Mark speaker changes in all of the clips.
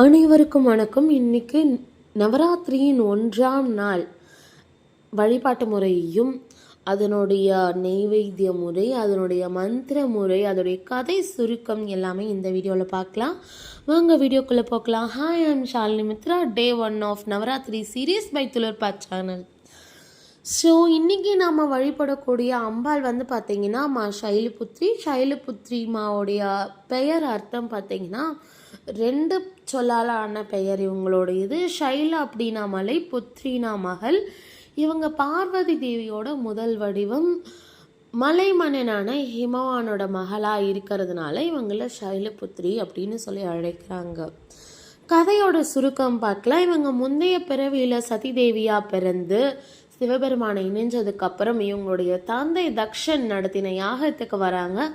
Speaker 1: அனைவருக்கும் வணக்கம். இன்னைக்கு நவராத்திரியின் ஒன்றாம் நாள். வழிபாட்டு முறையையும் அதனுடைய நெய்வேத்திய முறை அதனுடைய மந்திர முறை அதனுடைய கதை சுருக்கம் எல்லாமே இந்த வீடியோவில் பார்க்கலாம். வாங்க வீடியோக்குள்ளே பார்க்கலாம் hi I'm Shalini Mitra day one of Navaratri series by துளர்பா channel so இன்றைக்கி நாம் வழிபடக்கூடிய அம்பாள் வந்து பார்த்தீங்கன்னா மா சைலுபுத்ரி சைலுபுத்ரி மாவுடைய பெயர் அர்த்தம் பார்த்தீங்கன்னா ரெண்டு சொல்லால் ஆன பெயர் இவங்களோட. இது ஷைல அப்படின்னா மலை புத்ரினா மகள். இவங்க பார்வதி தேவியோட முதல் வடிவம். மலைமன்னனான ஹிமவானோட மகளாக இருக்கிறதுனால இவங்கள ஷைலபுத்ரி அப்படின்னு சொல்லி அழைக்கிறாங்க. கதையோட சுருக்கம் பார்க்கலாம். இவங்க முந்தைய பிறவியில் சதிதேவியாக பிறந்து சிவபெருமானை இணைஞ்சதுக்கப்புறம் இவங்களுடைய தந்தை தக்ஷன் நடத்தின யாகத்துக்கு வராங்க.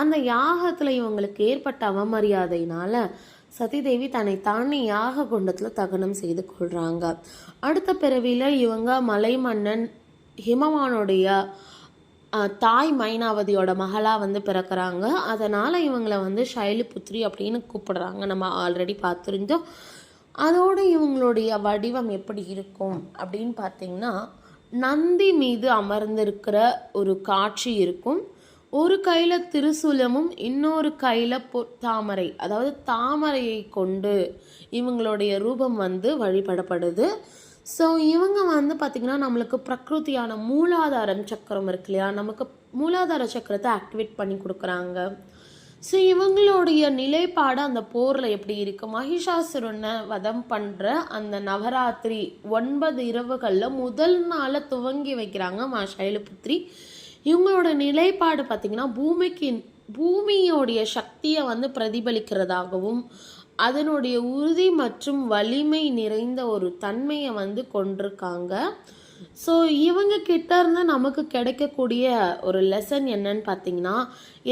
Speaker 1: அந்த யாகத்தில் இவங்களுக்கு ஏற்பட்ட அவமரியாதையினால சதிதேவி தன்னை தானே யாக குண்டத்தில் தகனம் செய்து கொள்கிறாங்க அடுத்த பிறவியில் இவங்க மலைமன்னன் ஹிமவானுடைய தாய் மைனாவதியோட மகளாக வந்து பிறக்கிறாங்க. அதனால் இவங்கள வந்து ஷைலுபுத்ரி அப்படின்னு கூப்பிடுறாங்க. நம்ம ஆல்ரெடி பார்த்துருந்தோம். அதோடு இவங்களுடைய வடிவம் எப்படி இருக்கும் அப்படின்னு பார்த்தீங்கன்னா நந்தி மீது அமர்ந்திருக்கிற ஒரு காட்சி இருக்கும். ஒரு கையில் திருசூலமும் இன்னொரு கையில் தாமரை. அதாவது தாமரையை கொண்டு இவங்களுடைய ரூபம் வந்து வழிபடப்படுது. ஸோ இவங்க வந்து பார்த்திங்கன்னா நம்மளுக்கு பிரகிருதியான மூலாதாரம் சக்கரம் இருக்கு இல்லையா? நமக்கு மூலாதார சக்கரத்தை ஆக்டிவேட் பண்ணி கொடுக்குறாங்க. ஸோ இவங்களுடைய நிலைப்பாடு அந்த போரில் எப்படி இருக்குது மகிஷாசுரனை வதம் பண்ணுற அந்த நவராத்திரி ஒன்பது இரவுகளில் முதல் நாளை துவங்கி வைக்கிறாங்க மா சைலபுத்திரி. இவங்களோட நிலைப்பாடு பார்த்திங்கன்னா பூமிக்கு பூமியோடைய சக்தியை வந்து பிரதிபலிக்கிறதாகவும் அதனுடைய உறுதி மற்றும் வலிமை நிறைந்த ஒரு தன்மையை வந்து கொண்டிருக்காங்க. ஸோ இவங்க கிட்ட இருந்து நமக்கு கிடைக்கக்கூடிய ஒரு லெசன் என்னன்னு பார்த்தீங்கன்னா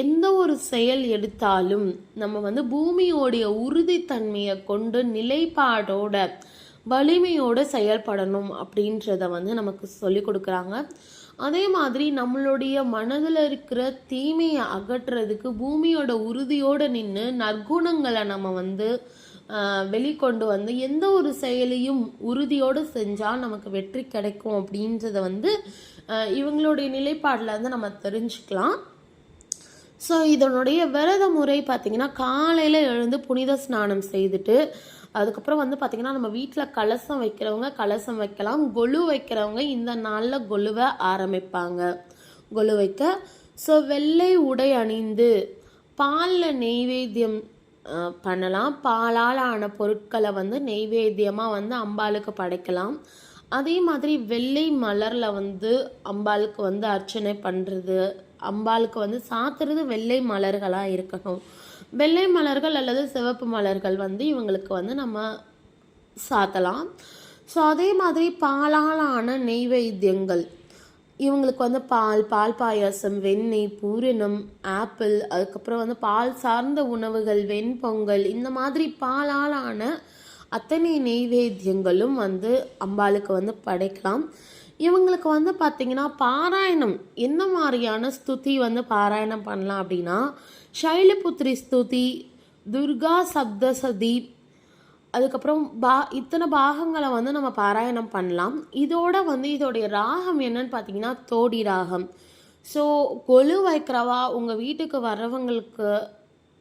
Speaker 1: எந்த ஒரு செயல் எடுத்தாலும் நம்ம வந்து பூமியோடைய உறுதித்தன்மையை கொண்டு நிலைப்பாடோட வலிமையோடு செயல்படணும் அப்படின்றத வந்து நமக்கு சொல்லி கொடுக்குறாங்க. அதே மாதிரி நம்மளுடைய மனதில் இருக்கிற தீமையை அகற்றுறதுக்கு பூமியோட உறுதியோடு நின்று நற்குணங்களை நம்ம வந்து வெளிக்கொண்டு வந்து எந்த ஒரு செயலையும் உறுதியோடு செஞ்சால் நமக்கு வெற்றி கிடைக்கும் அப்படின்றத வந்து இவங்களுடைய நிலைப்பாடில் வந்து நம்ம தெரிஞ்சுக்கலாம். ஸோ இதனுடைய விரத முறை பார்த்திங்கன்னா காலையில் எழுந்து புனித ஸ்நானம் செய்துட்டு அதுக்கப்புறம் வந்து பார்த்திங்கன்னா நம்ம வீட்டில் கலசம் வைக்கிறவங்க கலசம் வைக்கலாம். கொலு வைக்கிறவங்க இந்த நாளில் கொலுவை ஆரம்பிப்பாங்க. கொலு வைக்க ஸோ வெள்ளை உடை அணிந்து பாலில் நெய்வேத்தியம் பண்ணலாம். பாலால் ஆன பொருட்களை வந்து நெய்வேத்தியமாக வந்து அம்பாளுக்கு படைக்கலாம். அதே மாதிரி வெள்ளை மலரில் வந்து அம்பாளுக்கு வந்து அர்ச்சனை பண்ணுறது அம்பாளுக்கு வந்து சாத்துறது வெள்ளை மலர்களாக இருக்கணும். வெள்ளை மலர்கள் அல்லது சிவப்பு மலர்கள் வந்து இவங்களுக்கு வந்து நம்ம சாத்தலாம். ஸோ அதே மாதிரி பாலாலான நெய்வேத்தியங்கள். இவங்களுக்கு வந்து பால் பால் பாயாசம் வெண்ணெய் பூரணம் ஆப்பிள் அதுக்கப்புறம் வந்து பால் சார்ந்த உணவுகள் வெண்பொங்கல் இந்த மாதிரி பாலாலான அத்தனை நெய்வேத்தியங்களும் வந்து அம்பாளுக்கு வந்து படைக்கலாம். இவங்களுக்கு வந்து பார்த்திங்கன்னா பாராயணம். என்ன மாதிரியான ஸ்துதி வந்து பாராயணம் பண்ணலாம் அப்படின்னா சைலபுத்ரி ஸ்துதி துர்கா சப்தசதி அதுக்கப்புறம் பா இத்தனை பாகங்களை வந்து நம்ம பாராயணம் பண்ணலாம். இதோட வந்து இதோடைய ராகம் என்னன்னு பார்த்தீங்கன்னா தோடி ராகம். ஸோ கொலு வைக்கிறவா உங்கள் வீட்டுக்கு வர்றவங்களுக்கு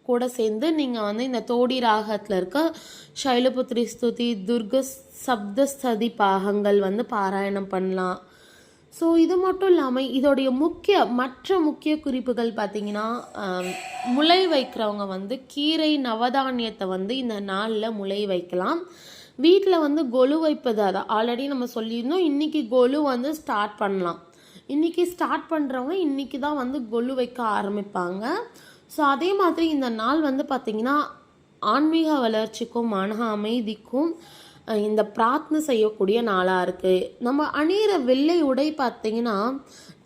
Speaker 1: கூட சேர்ந்து நீங்கள் வந்து இந்த தோடி ராகத்தில் இருக்க சைலபுத்ரி ஸ்துதி துர்க சப்தஸ்ததி பாகங்கள் வந்து பாராயணம் பண்ணலாம். ஸோ இது மட்டும் இல்லாமல் இதோடைய முக்கிய மற்ற முக்கிய குறிப்புகள் பார்த்தீங்கன்னா முளை வைக்கிறவங்க வந்து கீரை நவதானியத்தை வந்து இந்த நாளில் முளை வைக்கலாம். வீட்டில் வந்து கொலு வைப்பது அதை ஆல்ரெடி நம்ம சொல்லியிருந்தோம். இன்றைக்கி கொலு வந்து ஸ்டார்ட் பண்ணலாம். இன்றைக்கி ஸ்டார்ட் பண்ணுறவங்க இன்றைக்கி தான் வந்து கொலு வைக்க ஆரம்பிப்பாங்க. ஸோ அதே மாதிரி இந்த நாள் வந்து பார்த்திங்கன்னா ஆன்மீக வளர்ச்சிக்கும் மன அமைதிக்கும் இந்த பிரார்த்தனை செய்யக்கூடிய நாளாக இருக்குது நம்ம அணியிற வெள்ளை உடை பார்த்திங்கன்னா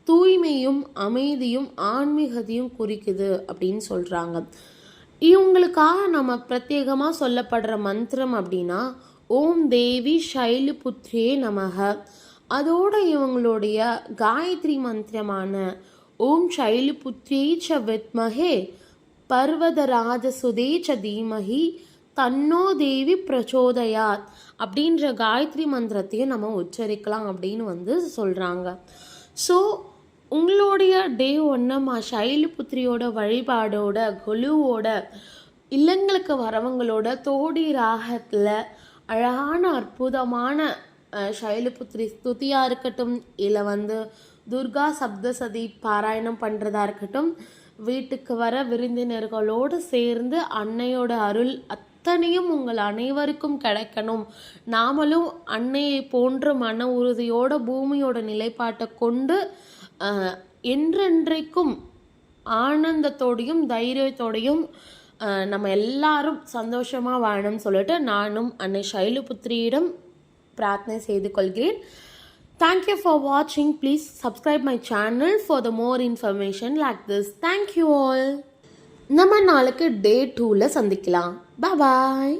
Speaker 1: தூய்மையும் அமைதியும் ஆன்மீகத்தையும் குறிக்குது அப்படின்னு சொல்கிறாங்க இவங்களுக்காக நம்ம பிரத்யேகமாக சொல்லப்படுற மந்திரம் அப்படின்னா ஓம் தேவி ஷைலு புத்ரே நமக. அதோட இவங்களுடைய காயத்ரி மந்திரமான ஓம் ஷைலு ச வித்மகே பர்வதராஜசுதே ச தீமகி தன்னோ தேவி பிரச்சோதயாத் அப்படின்ற காயத்ரி மந்திரத்தையும் நம்ம உச்சரிக்கலாம் அப்படின்னு வந்து சொல்கிறாங்க ஸோ உங்களுடைய டே ஒன்னம்மா சைலிபுத்திரியோட வழிபாடோட கொலுவோட இல்லங்களுக்கு வரவங்களோட தோடி ராகத்தில் அழகான அற்புதமான அஹ், ஸ்துதியாக இருக்கட்டும் இல்லை வந்து துர்கா சப்தசதி பாராயணம் பண்ணுறதா இருக்கட்டும் வீட்டுக்கு வர விருந்தினர்களோடு சேர்ந்து அன்னையோட அருள் அத்தனையும் உங்கள் அனைவருக்கும் கிடைக்கணும். நாமளும் அன்னையை போன்ற மன உறுதியோட பூமியோட நிலைப்பாட்டை கொண்டு என்றென்றைக்கும் ஆனந்தத்தோடையும் தைரியத்தோடையும் நம்ம எல்லாரும் சந்தோஷமாக வாழணும்னு சொல்லிட்டு நானும் அன்னை சைலுபுத்திரியிடம் பிரார்த்தனை செய்து கொள்கிறேன். தேங்க்யூ ஃபார் வாட்சிங் please subscribe my channel for the more information like this thank you all நம்ம நாளைக்கு டே டூவில் சந்திக்கலாம். பாய்